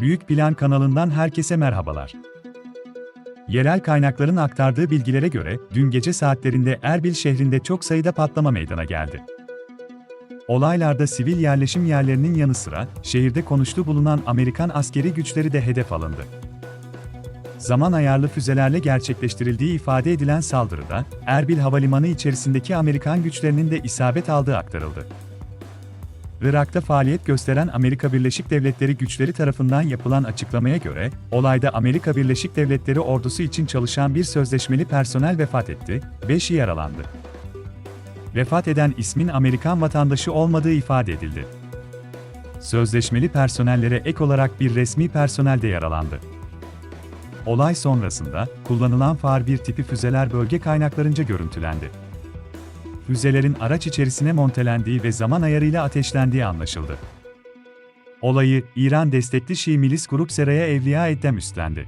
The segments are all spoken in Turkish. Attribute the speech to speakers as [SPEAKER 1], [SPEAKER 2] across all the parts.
[SPEAKER 1] Büyük Plan kanalından herkese merhabalar. Yerel kaynakların aktardığı bilgilere göre, dün gece saatlerinde Erbil şehrinde çok sayıda patlama meydana geldi. Olaylarda sivil yerleşim yerlerinin yanı sıra, şehirde konuştuğu bulunan Amerikan askeri güçleri de hedef alındı. Zaman ayarlı füzelerle gerçekleştirildiği ifade edilen saldırıda, Erbil Havalimanı içerisindeki Amerikan güçlerinin de isabet aldığı aktarıldı. Irak'ta faaliyet gösteren Amerika Birleşik Devletleri güçleri tarafından yapılan açıklamaya göre, olayda Amerika Birleşik Devletleri ordusu için çalışan bir sözleşmeli personel vefat etti, 5'i yaralandı. Vefat eden ismin Amerikan vatandaşı olmadığı ifade edildi. Sözleşmeli personellere ek olarak bir resmi personel de yaralandı. Olay sonrasında, kullanılan far bir tipi füzeler bölge kaynaklarınca görüntülendi füzelerin araç içerisine montelendiği ve zaman ayarıyla ateşlendiği anlaşıldı. Olayı, İran destekli Şii milis grup Seraya Evliya Eddem üstlendi.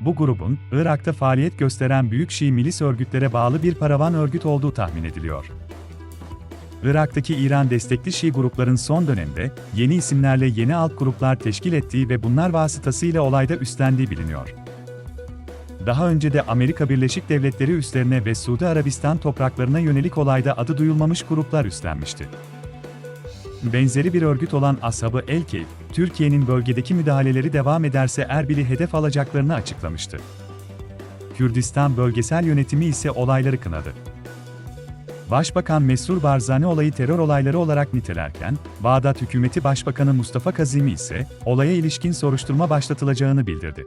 [SPEAKER 1] Bu grubun, Irak'ta faaliyet gösteren büyük Şii milis örgütlere bağlı bir paravan örgüt olduğu tahmin ediliyor. Irak'taki İran destekli Şii grupların son dönemde, yeni isimlerle yeni alt gruplar teşkil ettiği ve bunlar vasıtasıyla olayda üstlendiği biliniyor daha önce de Amerika Birleşik Devletleri üslerine ve Suudi Arabistan topraklarına yönelik olayda adı duyulmamış gruplar üstlenmişti. Benzeri bir örgüt olan Ashabı El Keyf, Türkiye'nin bölgedeki müdahaleleri devam ederse Erbil'i hedef alacaklarını açıklamıştı. Kürdistan Bölgesel Yönetimi ise olayları kınadı. Başbakan Mesrur Barzani olayı terör olayları olarak nitelerken, Bağdat Hükümeti Başbakanı Mustafa Kazimi ise olaya ilişkin soruşturma başlatılacağını bildirdi.